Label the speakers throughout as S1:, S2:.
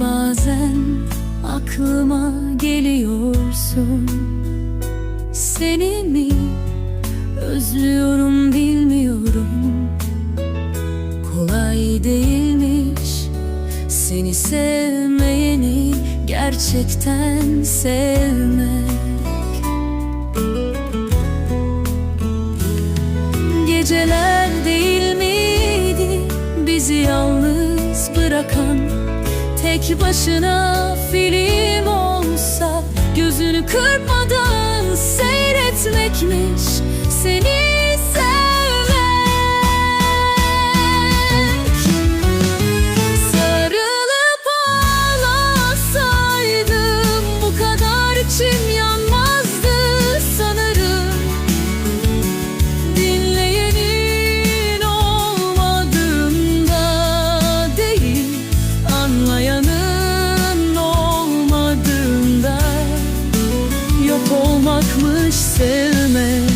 S1: Bazen aklıma geliyorsun. Seni mi özlüyorum bilmiyorum. Kolay değilmiş seni sevmeyeni gerçekten sevmek. Geceler değil miydi bizi yalnız Tek başına film olsa Gözünü kırpmadan seyretmekmiş sevmek.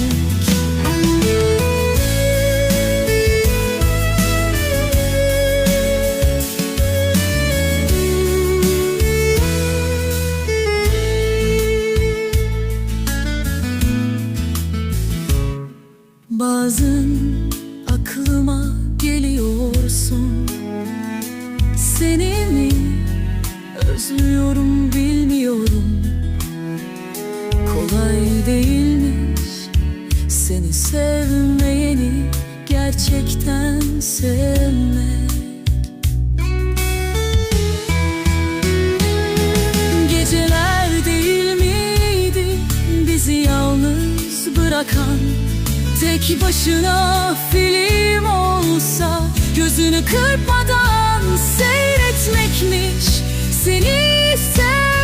S1: Bazen aklıma geliyorsun. Seni mi özlüyorum bilmiyorum Seni sevmeyeni gerçekten sevmek Geceler değil miydi bizi yalnız bırakan? Tek başına film olsa gözünü kırpmadan seyretmekmiş. Seni sevmek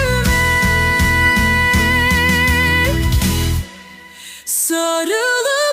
S1: the